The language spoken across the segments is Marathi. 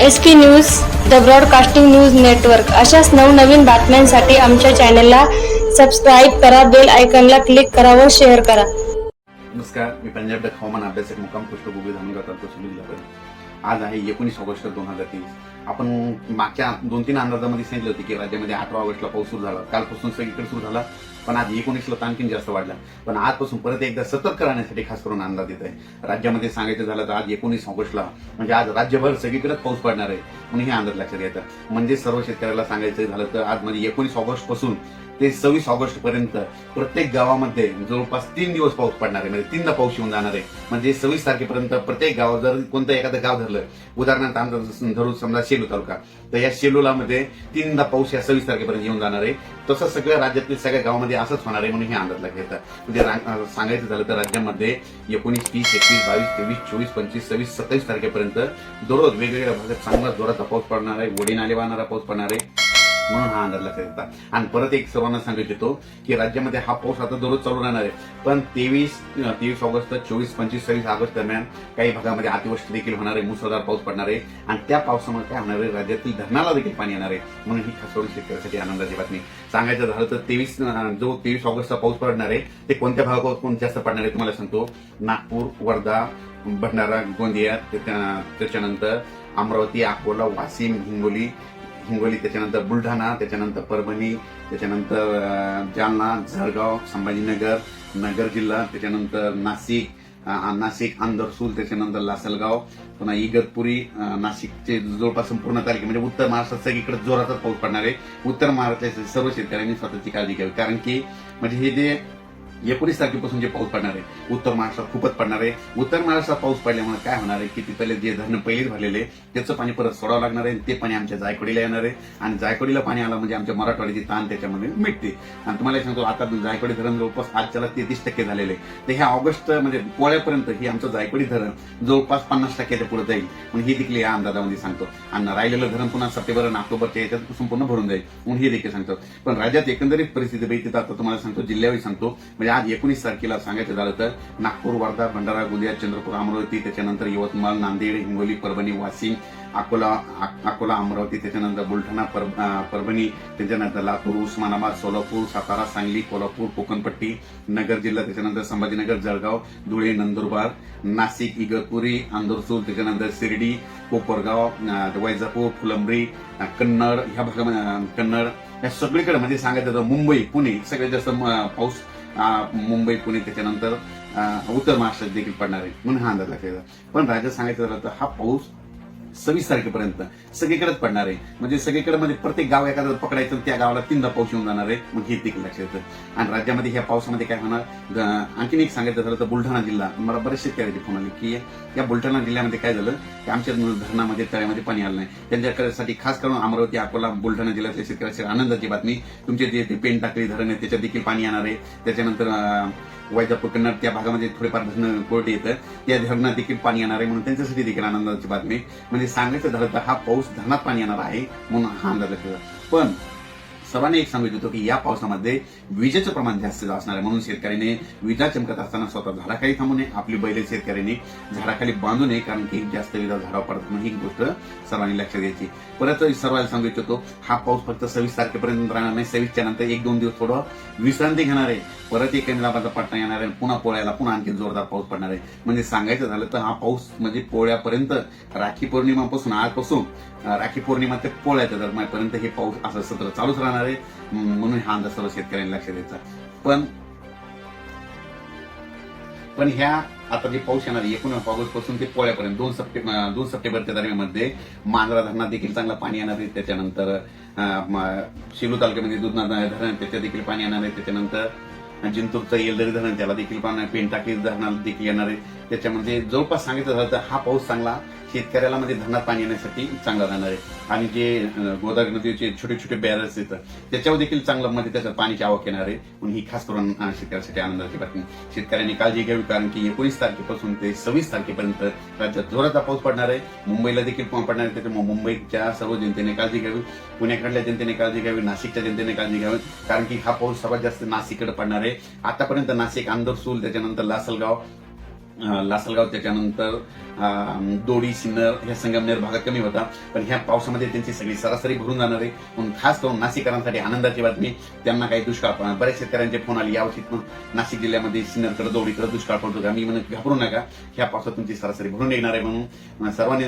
S P news the broadcasting news network. अशाच नवनवीन बातम्यांसाठी आमच्या चॅनलला सबस्क्राईब करा बेल आयकनला क्लिक करा व शेअर करा. नमस्कार मी पंजाब डक हवामान अभ्यासक मुक्काम पोस्ट गोबी धामणगाव तालुका सुनील जिल्हा आज आहे एकोणीस ऑगस्ट दोन हजार तेवीस. आपण मागच्या दोन तीन अंदाजामध्ये सांगितलं होते की राज्यामध्ये अठरा ऑगस्टला पाऊस सुरू झाला. कालपासून सगळीकडे सुरू झाला. पण आज एकोणीसला तर आणखीन जास्त वाढला. पण आजपासून परत एकदा सतर्क राहण्यासाठी खास करून अंदाज येत आहे राज्यामध्ये सांगायचं झालं तर आज एकोणीस ऑगस्टला म्हणजे आज राज्यभर सगळीकडेच पाऊस पडणार आहे म्हणून हे अंदाज लक्षात येतं. म्हणजे सर्व शेतकऱ्याला सांगायचं झालं तर आज म्हणजे एकोणीस ऑगस्टपासून ते सव्वीस ऑगस्ट पर्यंत प्रत्येक गावामध्ये जवळपास तीन दिवस पाऊस पडणार आहे. म्हणजे तीनदा पाऊस येऊन जाणार आहे. म्हणजे सव्वीस तारखेपर्यंत प्रत्येक गाव जर कोणतं एखादं गाव धरलं उदाहरणार्थ आमचा धरू समजा शेलू तालुका तर या शेलूला मध्ये तीनदा पाऊस या सव्वीस तारखेपर्यंत येऊन जाणार आहे. तसं सगळ्या राज्यातील सगळ्या गावामध्ये असंच होणार आहे म्हणून हे अंदाज घेतात म्हणजे सांगायचं झालं तर राज्यामध्ये एकोणीस तीस एकवीस बावीस तेवीस चोवीस पंचवीस सव्वीस सत्तावीस तारखेपर्यंत दररोज वेगवेगळ्या भागात चांगला जोराचा पाऊस पडणार आहे वडी नाले वाहणारा पाऊस पडणार आहे. म्हणून हा अंदाज लक्षात येतात आणि परत एक सर्वांना सांगत येतो की राज्यामध्ये हा पाऊस आता दररोज चालू राहणार आहे. पण तेवीस तेवीस ऑगस्ट चोवीस पंचवीस सव्वीस ऑगस्ट दरम्यान काही भागामध्ये अतिवृष्टी देखील होणार आहे मुसळधार पाऊस पडणार आहे. आणि त्या पावसामुळे काय होणार आहे? राज्यातील धरणाला देखील पाणी येणार आहे. म्हणून ही खासवडी शेतकऱ्यासाठी आनंदाची बातमी. सांगायचं झालं तर तेवीस जो तेवीस ऑगस्टचा पाऊस पडणार आहे ते कोणत्या भागावर कोण जास्त पडणार आहे तुम्हाला सांगतो. नागपूर वर्धा भंडारा गोंदिया त्याच्या- त्याच्यानंतर अमरावती अकोला वाशिम हिंगोली हिंगोली त्याच्यानंतर बुलढाणा त्याच्यानंतर परभणी त्याच्यानंतर जालना जळगाव संभाजीनगर नगर जिल्हा त्याच्यानंतर नाशिक नाशिक आंदरसूल त्याच्यानंतर लासलगाव पुन्हा इगतपुरी नाशिकचे जवळपास संपूर्ण तालुके म्हणजे उत्तर महाराष्ट्रात सगळीकडे जोरातच पाऊस पडणार आहे. उत्तर महाराष्ट्राच्या सर्व शेतकऱ्यांनी स्वतःची काळजी घ्यावी. कारण की म्हणजे हे जे एकोणीस तारखेपासून जे पाऊस पडणार आहे उत्तर महाराष्ट्रात खूपच पडणार आहे. उत्तर महाराष्ट्रात पाऊस पडल्यामुळे काय होणार आहे की तिथले जे धरण पहिलेच भरलेले त्याचं पाणी परत सोडावं लागणार आहे ते पाणी आमच्या जायकवाडीला येणार आहे. आणि जायकवाडीला पाणी आलं म्हणजे आमच्या मराठवाड्याची ताण त्याच्यामध्ये मिटते. आणि तुम्हाला सांगतो आता जायकवाडी धरण जवळपास आजच्याला तेहतीस टक्के झालेले तर ह्या ऑगस्ट म्हणजे पोळ्यापर्यंत ही आमचं जायकवाडी धरण जवळपास पन्नास टक्क्याच्या पुढे जाईल. म्हणून ही देखील या अंदाजामध्ये सांगतो. आणि राहिलेलं धरण पुन्हा सप्टेंबर आणि ऑक्टोबरच्या याच्यात संपूर्ण भरून जाईल. म्हणून हे देखील सांगतो. पण राज्यात एकंदरीत परिस्थिती बघितली तर आता तुम्हाला सांगतो जिल्ह्यावर सांगतो. म्हणजे आज एकोणीस तारखेला सांगायचं झालं तर नागपूर वर्धा भंडारा गोंदिया चंद्रपूर अमरावती त्याच्यानंतर यवतमाळ नांदेड हिंगोली परभणी वाशिम अकोला अकोला अमरावती त्याच्यानंतर बुलढाणा पर- परभणी त्याच्यानंतर लातूर उस्मानाबाद सोलापूर सातारा सांगली कोल्हापूर कोकणपट्टी नगर जिल्हा त्याच्यानंतर संभाजीनगर जळगाव धुळे नंदुरबार नाशिक इगतपुरी अंदरसूल त्याच्यानंतर शिर्डी कोपरगाव वैजापूर फुलंब्री कन्नड ह्या भागामध्ये कन्नड या सगळीकडे म्हणजे सांगायचं तर मुंबई पुणे सगळ्यात जास्त पाऊस मुंबई पुणे त्याच्यानंतर उत्तर महाराष्ट्रात देखील पडणार आहे. म्हणून हा अंदाज लागला पण राजा सांगायचं झालं तर हा पाऊस सव्वीस तारखेपर्यंत सगळीकडेच पडणार आहे. म्हणजे सगळीकडे म्हणजे प्रत्येक गाव एखादं पकडायचं त्या गावाला तीनदा पाऊस येऊन जाणार आहे. मग हे देखील लक्षात येतं. आणि राज्यामध्ये ह्या पावसामध्ये काय होणार? आणखीन एक सांगायचं झालं तर बुलढाणा जिल्हा. मला बरेचसे शेतकऱ्याचे फोन आले की या बुलढाणा जिल्ह्यामध्ये काय झालं? की आमच्या धरणामध्ये तळ्यामध्ये पाणी आलं नाही. त्यांच्यासाठी खास करून अमरावती अकोला बुलढाणा जिल्ह्यातल्या शेतकऱ्याची आनंदाची बातमी. तुमचे जे पेन टाकली धरण आहे त्याच्यात देखील पाणी येणार आहे. त्याच्यानंतर वैजापूर कन्नड त्या भागामध्ये थोडेफार धरणं कोरडे येतं. त्या धरणात देखील पाणी येणार आहे म्हणून त्यांच्यासाठी देखील आनंदाची बातमी. म्हणजे सांगायचं झालं तर हा पाऊस धरणात पाणी येणार आहे म्हणून हा अंदाज पण सर्वांनी एक सांगू इच्छितो की या पावसामध्ये विजेचं प्रमाण जास्त असणार आहे. म्हणून शेतकऱ्याने विजा चमकत असताना स्वतः झाडाखाली थांबू नये आपली बैल शेतकऱ्यांनी झाडाखाली बांधू नये कारण की जास्त विजा झाडावर पडत नाही ही गोष्ट सर्वांनी लक्षात घ्यायची. परत सर्वांना सांगू इच्छितो हा पाऊस फक्त सव्वीस तारखेपर्यंत राहणार नाही. सव्वीसच्या नंतर एक दोन दिवस थोडं विश्रांती घेणार आहे. परत एक लाभाचा पटना येणार आहे. पुन्हा पोळ्याला पुन्हा आणखी जोरदार पाऊस पडणार आहे. म्हणजे सांगायचं झालं तर हा पाऊस म्हणजे पोळ्यापर्यंत राखी पौर्णिमापासून आजपासून राखी पौर्णिमा ते पोळ्याच्या दरम्यानपर्यंत हे पाऊस असं सत्र चालूच राहणार आहे म्हणून हा अंदाज सर्व शेतकऱ्यांनी लक्षात द्यायचा पण पण ह्या आता जे पाऊस येणार एकोणीस ऑगस्टपासून ते पोळ्यापर्यंत दोन सप्टेंबर दोन सप्टेंबरच्या दरम्यानमध्ये मांजरा धरणात देखील चांगलं पाणी येणार आहे. त्याच्यानंतर शिलू तालुक्यामध्ये दुधना धरण त्याच्या देखील पाणी येणार आहे. त्याच्यानंतर जिंतूरचं येलदरी धरण त्याला देखील पाणी पेंटाकली धरणाला देखील येणार आहे. त्याच्यामध्ये जवळपास सांगितलं झालं तर हा पाऊस चांगला शेतकऱ्याला म्हणजे धरणात पाणी येण्यासाठी चांगला राहणार आहे. आणि जे गोदावरी नदीचे छोटे छोटे बॅरल्स येतात त्याच्यावर देखील चांगलं म्हणजे त्याच्यात पाण्याची आवक येणार आहे. म्हणून ही खास करून शेतकऱ्यासाठी आनंदाची बातमी. शेतकऱ्यांनी काळजी घ्यावी कारण की एकोणीस तारखेपासून ते सव्वीस तारखेपर्यंत राज्यात जोराचा पाऊस पडणार आहे. मुंबईला देखील पाऊस पडणार आहे त्याच्यामुळे मुंबईच्या सर्व जनतेने काळजी घ्यावी. पुण्याकडल्या जनतेने काळजी घ्यावी नाशिकच्या जनतेने काळजी घ्यावी. कारण की हा पाऊस सर्वात जास्त नाशिककडे पडणार आहे. आतापर्यंत नाशिक आंदरसूल त्याच्यानंतर लासलगाव लासलगाव त्याच्यानंतर दोडी सिन्नर ह्या संगमनेर भागात कमी होता. पण ह्या पावसामध्ये त्यांची सगळी सरासरी भरून जाणार आहे. म्हणून खास करून नाशिकरांसाठी आनंदाची बातमी त्यांना काही दुष्काळ पडणार बऱ्याच शेतकऱ्यांचे फोन आले यावर्षी पण नाशिक जिल्ह्यामध्ये सिन्नरकडे दोडीकडे दुष्काळ पडतो. का मी म्हणत घाबरू नका. ह्या पावसात तुमची सरासरी भरून येणार आहे म्हणून. सर्वांनी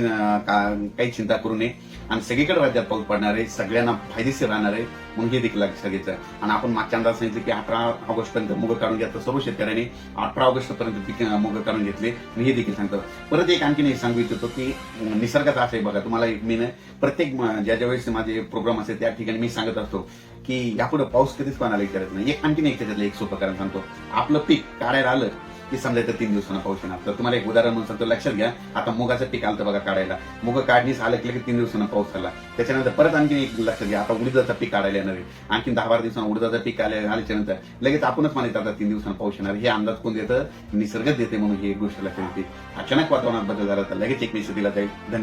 काही चिंता करू नये. आणि सगळीकडे राज्यात पाऊस पडणार आहे. सगळ्यांना फायदेशीर राहणार आहे. म्हणून हे देखील लक्षात घ्यायचं आणि आपण मागच्या अंदाज सांगितलं की अठरा ऑगस्ट पर्यंत मुग काढून घेतलं सर्व शेतकऱ्यांनी. अठरा ऑगस्ट पर्यंत मुग काढून घेतले. मी हे देखील सांगतो. परत एक आणखीन एक सांगू इच्छितो की निसर्गाचा असं बघा तुम्हाला एक मी ना प्रत्येक ज्या ज्या वेळेस माझे प्रोग्राम असते त्या ठिकाणी मी सांगत असतो की यापुढे पाऊस कधीच कोणाला विचारत नाही. एक आणखीन एक त्याच्यातलं एक सोपं कारण सांगतो. आपलं पीक काढायला आलं की समजा तर तीन दिवसांना पाऊस येणार. तर तुम्हाला एक उदाहरण म्हणून सांगतो लक्षात घ्या. आता मुगाचं पीक आलं बघा काढायला. मुग काढणीस आलं की तीन दिवसांना पाऊस आला त्याच्यानंतर परत आणखी एक लक्षात घ्या. आता उडदाचं पीक काढायला येणार आहे. आणखी दहा बारा दिवसांना उडीदाचं पीक आले आल्याच्यानंतर लगेच आपणच मानित आता तीन दिवसांना पाऊस येणार. हे अंदाज कोण देतं? निसर्गच देते म्हणून ही एक गोष्ट लक्षात येते. अचानक वातावरणात बदल झाला तर लगेच एक मेसेज दिला जाईल. धन्यवाद.